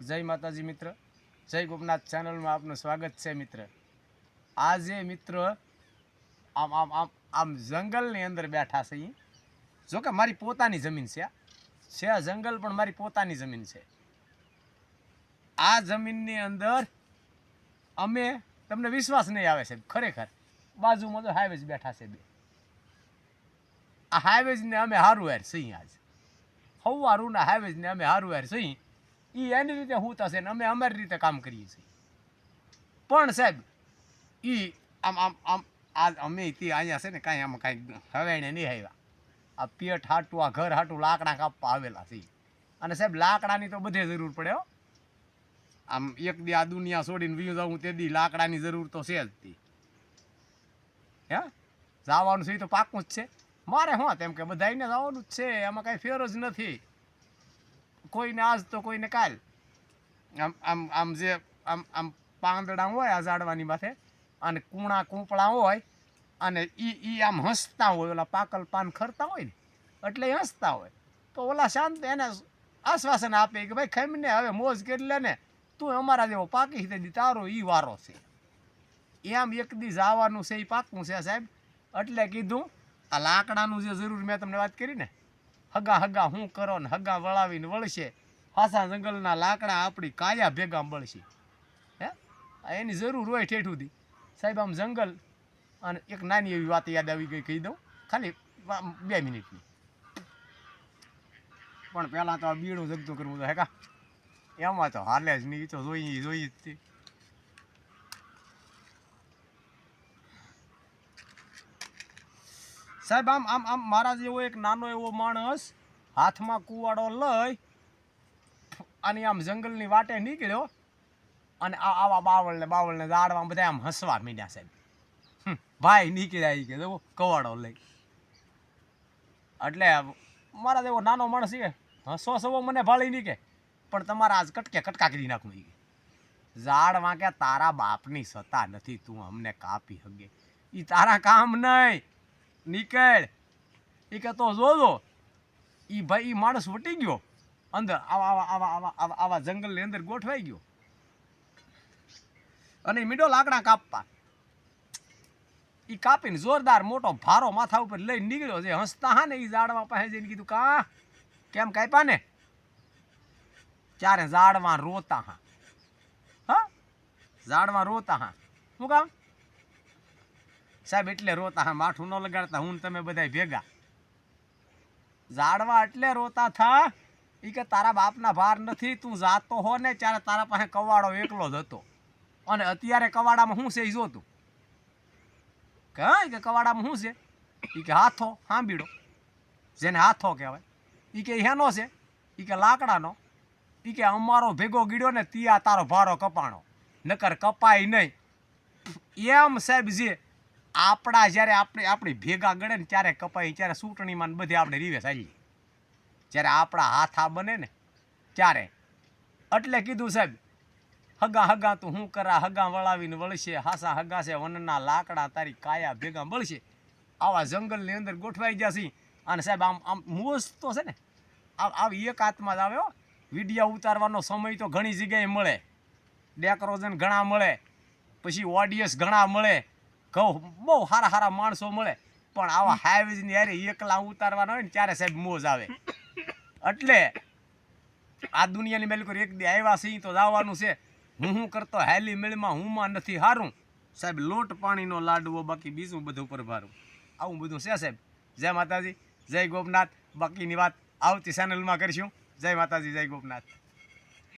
જય માતાજી મિત્ર. જય ગોપનાથ ચેનલમાં આપનું સ્વાગત છે મિત્ર. આજે મિત્ર આમ આમ આમ આમ જંગલની અંદર બેઠા છે અહીં જો કે મારી પોતાની જમીન છે. છે આ જંગલ પણ મારી પોતાની જમીન છે. આ જમીનની અંદર અમે, તમને વિશ્વાસ નહીં આવે છે ખરેખર. બાજુમાં તો હાઈવેજ બેઠા છે બે. આ હાઈવેજને અમે હારું હેર છીએ આજ. હવારુના હાઈવેજને અમે હારું હેર સહી એ એની રીતે હું થશે ને અમે અમારી રીતે કામ કરીએ છીએ. પણ સાહેબ એ આમ આમ આમ, આ અમે તે અહીંયા છે ને કાંઈ આમ કાંઈ હવેણે નહીં આવ્યા. આ પેટ હાટું, આ ઘર હાટું લાકડા કાપવા આવેલા છે અને સાહેબ, લાકડાની તો બધે જરૂર પડે હો. આમ એક દી આ દુનિયા છોડીને વીયું જાઉં તે દી લાકડાની જરૂર તો છે જ તી. હે? જવાનું છે તો પાકું જ છે. મારે શું તેમ કે બધાને જવાનું જ છે, એમાં કાંઈ ફેર જ નથી. કોઈને આજ તો કોઈને કાલ. આમ આમ આમ જે, આમ આમ પાંદડા હોય આ ઝાડવાની માથે, અને કૂણા કૂંપળા હોય, અને ઈ ઈ આમ હસતા હોય, ઓલા પાકલ પાન ખરતા હોય ને, એટલે હસતા હોય. તો ઓલા શાંત એને આશ્વાસન આપે કે ભાઈ ખમીને હવે મોજ કરી લે ને, તું અમારા જેવો પાકી દી તારો ઈ વારો છે. એમ એક દી જવાનું છે એ પાકું છે સાહેબ. એટલે કીધું, આ લાકડાનું જે જરૂર મેં તમને વાત કરી ને હગા હગા હું કરો ને હગા વળાવીને વળશે. પાછા જંગલના લાકડા આપણી કાયા ભેગા બળશે હે? એની જરૂર હોય ઠેઠ સુધી. સાહેબ, આમ જંગલ અને એક નાની એવી વાત યાદ આવી ગઈ, કહી દઉં. ખાલી બે મિનિટની. પણ પહેલાં તો આ બીડું જગતું કરવું તો હે એમાં તો હાલે જ નહીં તો જોઈ જોઈ જ સાહેબ, આમ આમ આમ મારા જેવો એક નાનો એવો માણસ હાથમાં કુવાડો લઈ અને આમ જંગલની વાટે નીકળ્યો અને આવા બાવળને બાવળને દાડવા બધા આમ હસવા મીડ્યા સાહેબ. ભાઈ નીકળ્યા કે જો કવાડો લઈ. એટલે મારા જેવો નાનો માણસ છે હસો સવો મને ભાળી કે પણ તમારા આજ કટકે કટકા કરી નાખું એ ઝાડ વાંકે તારા બાપની સત્તા નથી, તું અમને કાપી હગે. એ તારા કામ નહીં. નીકળ. એ કહેતો જોજો ઈ ભાઈ એ માણસ વટી ગયો. અંદર આવા આવા આવા આવા આવા આવા જંગલની અંદર ગોઠવાઈ ગયો. અને મીડો લાકડા કાપવા ઈ કાપીને જોરદાર મોટો ભારો માથા ઉપર લઈને નીકળ્યો છે. હસતા હા ને એ ઝાડવા પાસે જઈને કીધું, કા? કેમ કાપ્યા ને? ત્યારે ઝાડવા રોતા હા. હા? ઝાડવા રોતા હા. શું કામ? સાહેબ, એટલે રોતા હા માઠું ન લગાડતા, હું તમે બધા ભેગા. ઝાડવા એટલે રોતા થા. એ કે તારા બાપના ભાર નથી, તું જાતો હો ને ત્યારે તારા પાસે કવાડો એકલો જ હતો. અને અત્યારે કવાડામાં શું છે એ જોતું? કે કે કવાડામાં શું છે? ઈ કે હાથો સાંભીડો જેને હાથો કહેવાય. ઈ કે હેનો છે? ઈ કે લાકડાનો. ઈ કે અમારો ભેગો ગીડ્યો ને તિયા તારો ભારો કપાણો. નકર કપાય નહીં. એમ સાહેબ જે આપણા જ્યારે આપણે આપણી ભેગા ગળે ને ત્યારે કપાય ત્યારે ચૂંટણીમાં બધે આપણે રીવે ચાલીએ જ્યારે આપણા હાથા બને ને ત્યારે. એટલે કીધું સાહેબ, હગા હગા તું હું કરા, હગા વળાવીને વળશે, હાસા હગા છે, વનના લાકડા તારી કાયા ભેગા મળશે. આવા જંગલની અંદર ગોઠવાઈ જશે અને સાહેબ, આમ આમ મોજ તો છે ને, આ આવી એક હાથમાં જ આવ્યો વિડીયા ઉતારવાનો સમય તો ઘણી જગ્યાએ મળે. ડેકોરેશન ઘણા મળે. પછી ઓડિયન્સ ઘણા મળે. ઘઉં બહુ સારા સારા માણસો મળે. પણ આવા હાઈવેજની યારે એકલા ઉતારવાના હોય ને ત્યારે સાહેબ મોજ આવે. એટલે આ દુનિયાની મેલ એક દી આવ્યા છે તો જવાનું છે. હું હું કરતો? હેલી મેળમાં હુંમાં નથી હારું. સાહેબ, લોટ પાણીનો લાડવો, બાકી બીજું બધું પર ભારું આવું બધું છે સાહેબ. જય માતાજી, જય ગોપનાથ. બાકીની વાત આવતી ચેનલમાં કરીશું. જય માતાજી, જય ગોપનાથ.